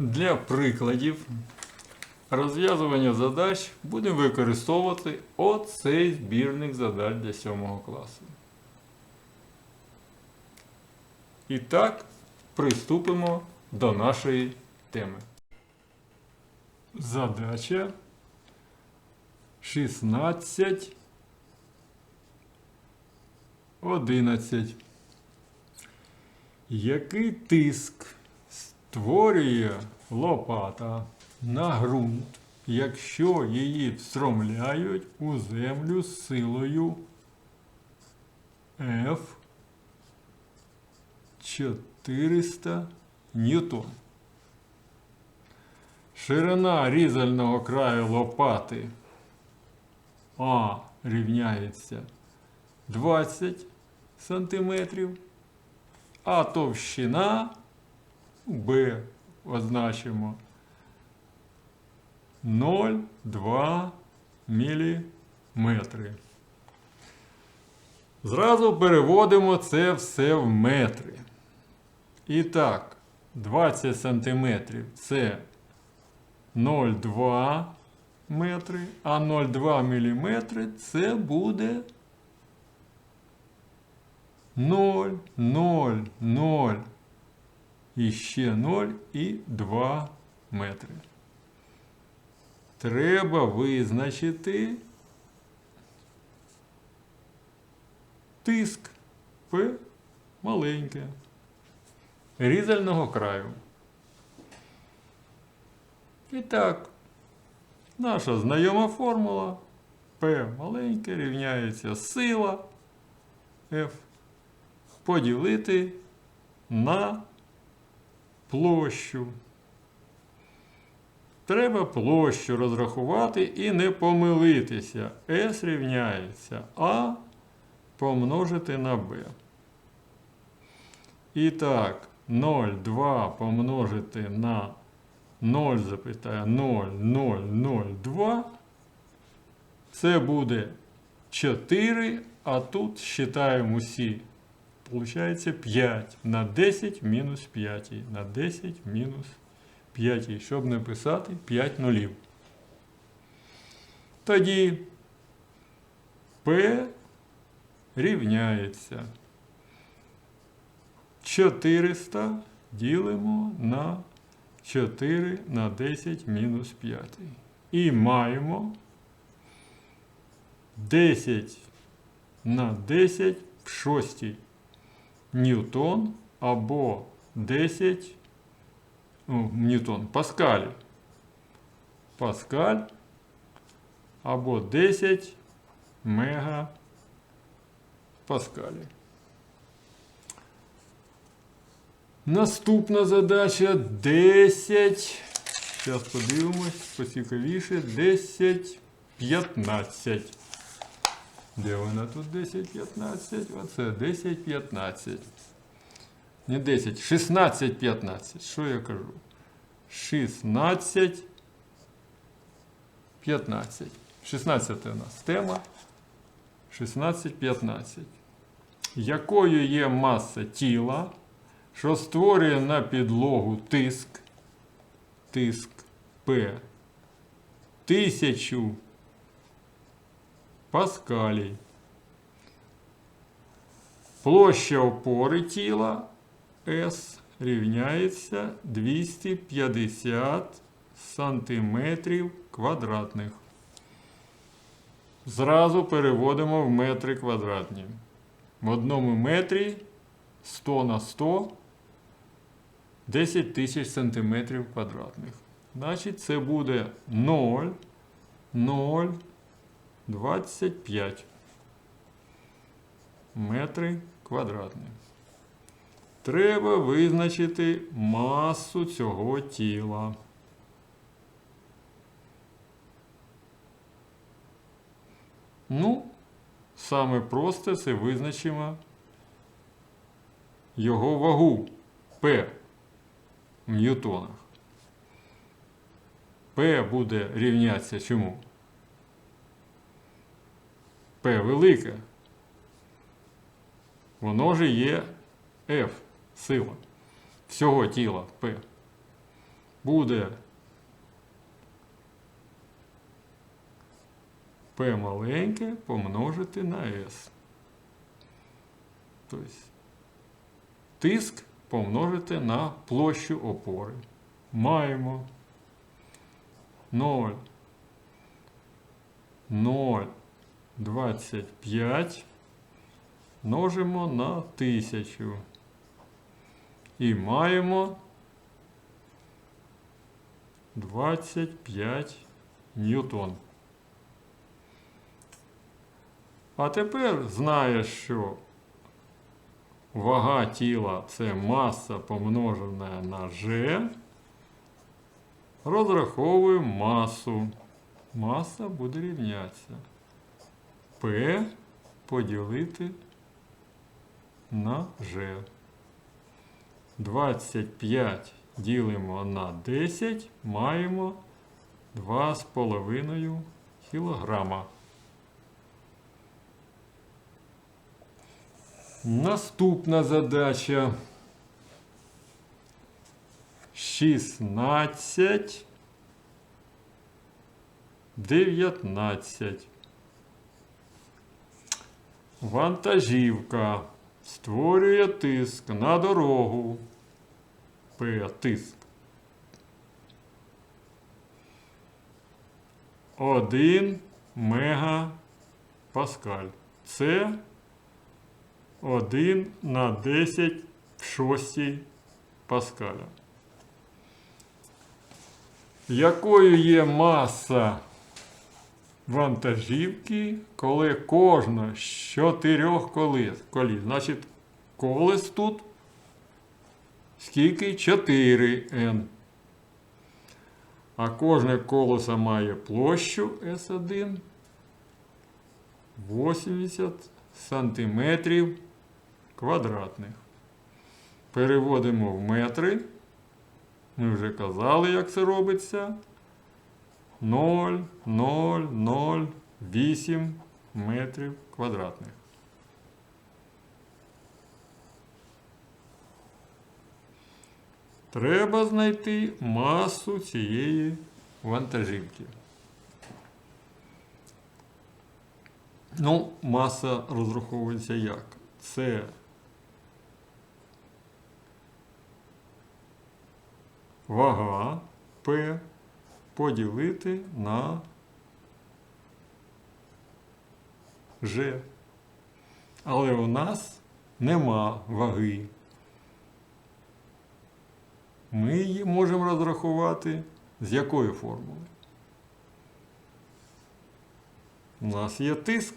Для прикладів розв'язування задач будемо використовувати оцей збірник задач для 7 класу. І так, приступимо до нашої теми. Задача 16 11. Який тиск створює лопата на ґрунт, якщо її встромляють у землю з силою F 400 ньютон? Ширина різального краю лопати А рівняється 20 сантиметрів, а товщина Б означимо 0,2 міліметри. Зразу переводимо це все в метри. І так, 20 сантиметрів це 0,2 метри, а 0,2 міліметри це буде 0, 0, 0 і ще 0 і 2 метри. Треба визначити тиск П маленьке різального краю. І так, наша знайома формула P маленьке рівняється сила F поділити на площу. Треба площу розрахувати і не помилитися. S рівняється А помножити на B. І так, 0,2 помножити на 0,0002. Це буде 4, а тут считаємо усі. Получається 5 на 10 мінус 5. На 10 мінус 5. Щоб не писати 5 нулів. Тоді P рівняється 400 ділимо на 4 на 10 мінус 5. І маємо 10 на 10 в шостій ньютон або 10 о, ньютон паскаль. Паскаль або 10 мега паскалі. Наступна задача 10. Зараз подивимось, поцікавіше. 10, 15. Де вона тут 10, 15? Оце 10, 15. Не 10, 16, 15. Що я кажу? 16, 15. 16 у нас тема. 16, 15. Якою є маса тіла? що створює на підлогу тиск, тиск П, тисячу паскалій. Площа опори тіла С рівняється 250 сантиметрів квадратних. Зразу переводимо в метри квадратні. В одному метрі 100 на 100 10 тисяч сантиметрів квадратних. Значить, це буде 0, 0, 25 метри квадратні. Треба визначити масу цього тіла. Ну, саме просте це визначимо його вагу P в ньютонах. P буде рівнятися чому? P велике. Воно же є F сила всього тіла P. буде P маленьке помножити на S. Тобто тиск помножити на площу опори. Маємо 0, 0, 25 множимо на 1000. І маємо 25 ньютон. А тепер знаєш, що вага тіла це маса помножена на G. Розраховуємо масу. Маса буде рівнятися. P поділити на G. 25 ділимо на 10, маємо 2,5 кілограма. Наступна задача. 16. 19. Вантажівка створює тиск на дорогу. П. Тиск. 1 мегапаскаль. Це 1 на 10 в 6 паскаля. Якою є маса вантажівки, коли кожна з чотирьох коліс? коліс? Значить, колес тут скільки? 4N. А кожне колесо має площу S1 80 сантиметрів квадратних. Переводимо в метри. Ми вже казали, як це робиться. 0, 0, 0, 8 метрів квадратних. Треба знайти масу цієї вантажівки. Ну, маса розраховується як? Це вага P поділити на G. Але у нас нема ваги. Ми її можемо розрахувати з якої формули? У нас є тиск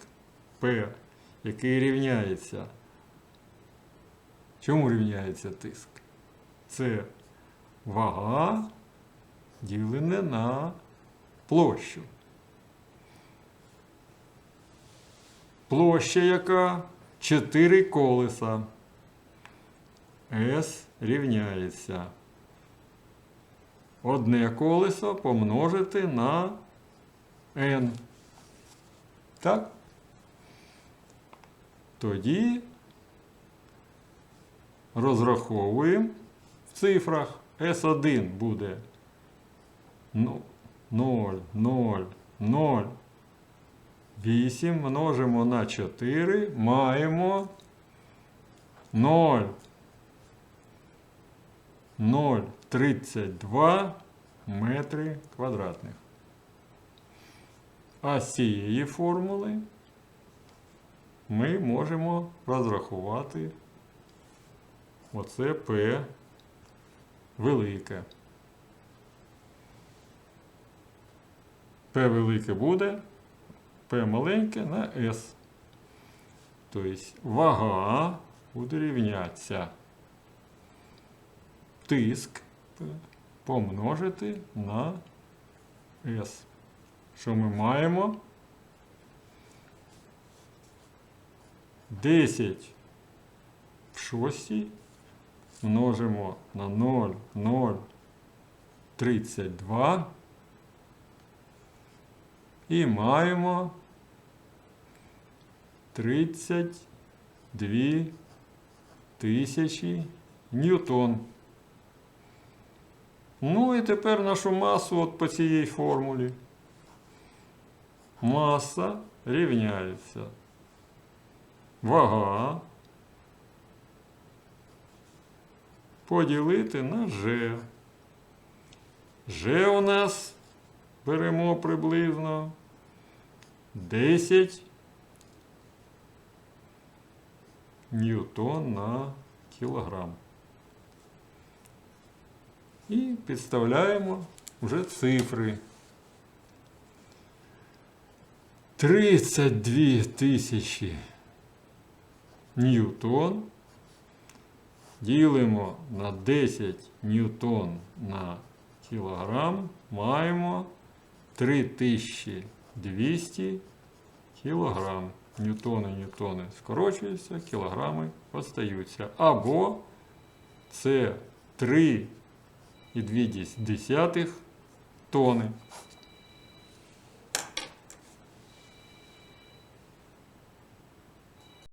P, який рівняється. Чому рівняється тиск? Це вага ділене на площу. Площа яка 4 колеса. S рівняється. Одне колесо помножити на N. Так? Тоді розраховуємо в цифрах. S1 буде 0, 0, 0, 8 множимо на 4, маємо 0, 0,32 метри квадратних. А з цієї формули ми можемо розрахувати оце P велике. P велике буде, P маленьке на S. Тобто вага буде рівнятися тиск помножити на S. Що ми маємо? 10 в 6 множимо на 0, 0, 32 і маємо 32 тисячі ньютон. Ну і тепер нашу масу от по цій формулі. Маса рівняється. Вага. Поділити на G. G у нас беремо приблизно 10 ньютон на кілограм. І підставляємо вже цифри. 32 тисячі ньютон. Ділимо на 10 ньютон на кілограм. Маємо 3200 кілограм. Ньютони, ньютони скорочуються, кілограми остаються. Або це 3,2 тони.